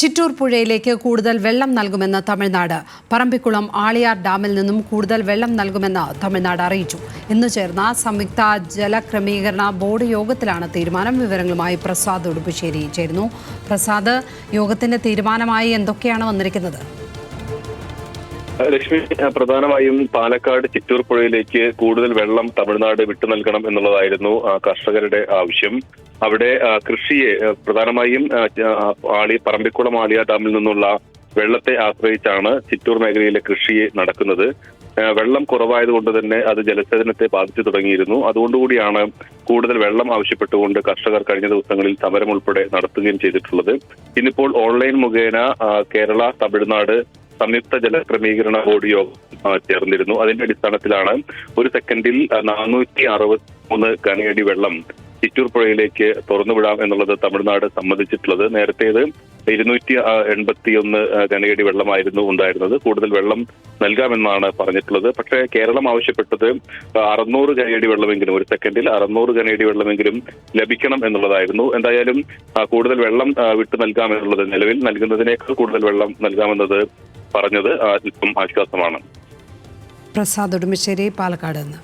ചിറ്റൂർ പുഴയിലേക്ക് കൂടുതൽ വെള്ളം നൽകുമെന്ന് തമിഴ്നാട്. പറമ്പിക്കുളം ആളിയാർ ഡാമിൽ നിന്നും കൂടുതൽ വെള്ളം നൽകുമെന്ന് തമിഴ്നാട് അറിയിച്ചു. ഇന്ന് ചേർന്ന സംയുക്ത ജലക്രമീകരണ ബോർഡ് യോഗത്തിലാണ് തീരുമാനം. വിവരങ്ങളുമായി പ്രസാദ് ഉടുപ്പുശ്ശേരി ചേരുന്നു. പ്രസാദ് യോഗത്തിന്റെ തീരുമാനമായി എന്തൊക്കെയാണ് വന്നിരിക്കുന്നത്? ലക്ഷ്മി പ്രധാനമായും പാലക്കാട് ചിറ്റൂർ പുഴയിലേക്ക് കൂടുതൽ വെള്ളം തമിഴ്നാട് വിട്ടു നൽകണം എന്നുള്ളതായിരുന്നു കർഷകരുടെ ആവശ്യം. അവിടെ കൃഷിയെ പ്രധാനമായും ആളി പറമ്പിക്കുളം ആളിയ ഡാമിൽ നിന്നുള്ള വെള്ളത്തെ ആശ്രയിച്ചാണ് ചിറ്റൂർ മേഖലയിലെ കൃഷി നടക്കുന്നത്. വെള്ളം കുറവായതുകൊണ്ട് തന്നെ അത് ജലസേചനത്തെ ബാധിച്ചു തുടങ്ങിയിരുന്നു. അതുകൊണ്ടുകൂടിയാണ് കൂടുതൽ വെള്ളം ആവശ്യപ്പെട്ടുകൊണ്ട് കർഷകർ കഴിഞ്ഞ ദിവസങ്ങളിൽ സമരം ഉൾപ്പെടെ നടത്തുകയും ചെയ്തിട്ടുള്ളത്. ഇന്നിപ്പോൾ ഓൺലൈൻ മുഖേന കേരള തമിഴ്നാട് സംയുക്ത ജലക്രമീകരണ ബോർഡ് യോഗം ചേർന്നിരുന്നു. അതിന്റെ അടിസ്ഥാനത്തിലാണ് ഒരു സെക്കൻഡിൽ നാനൂറ്റി അറുപത്തി മൂന്ന് ഘനയടി വെള്ളം ചിറ്റൂർ പുഴയിലേക്ക് തുറന്നുവിടാം എന്നുള്ളത് തമിഴ്നാട് സമ്മതിച്ചിട്ടുള്ളത്. നേരത്തേത് ഇരുന്നൂറ്റി എൺപത്തി ഒന്ന് ഘനയടി വെള്ളമായിരുന്നു ഉണ്ടായിരുന്നത്. കൂടുതൽ വെള്ളം നൽകാമെന്നാണ് പറഞ്ഞിട്ടുള്ളത്. പക്ഷേ കേരളം ആവശ്യപ്പെട്ടത് അറുന്നൂറ് ഘനയടി വെള്ളമെങ്കിലും ഒരു സെക്കൻഡിൽ അറുന്നൂറ് ഘനയടി വെള്ളമെങ്കിലും ലഭിക്കണം എന്നുള്ളതായിരുന്നു. എന്തായാലും കൂടുതൽ വെള്ളം വിട്ടു നൽകാമെന്നുള്ളത് നിലവിൽ നൽകുന്നതിനേക്കാൾ കൂടുതൽ വെള്ളം നൽകാമെന്നത് പറഞ്ഞത് അല്പം ആശ്വാസമാണ്. പ്രസാദ് ഉടുമ്പശ്ശേരി പാലക്കാട് നിന്ന്.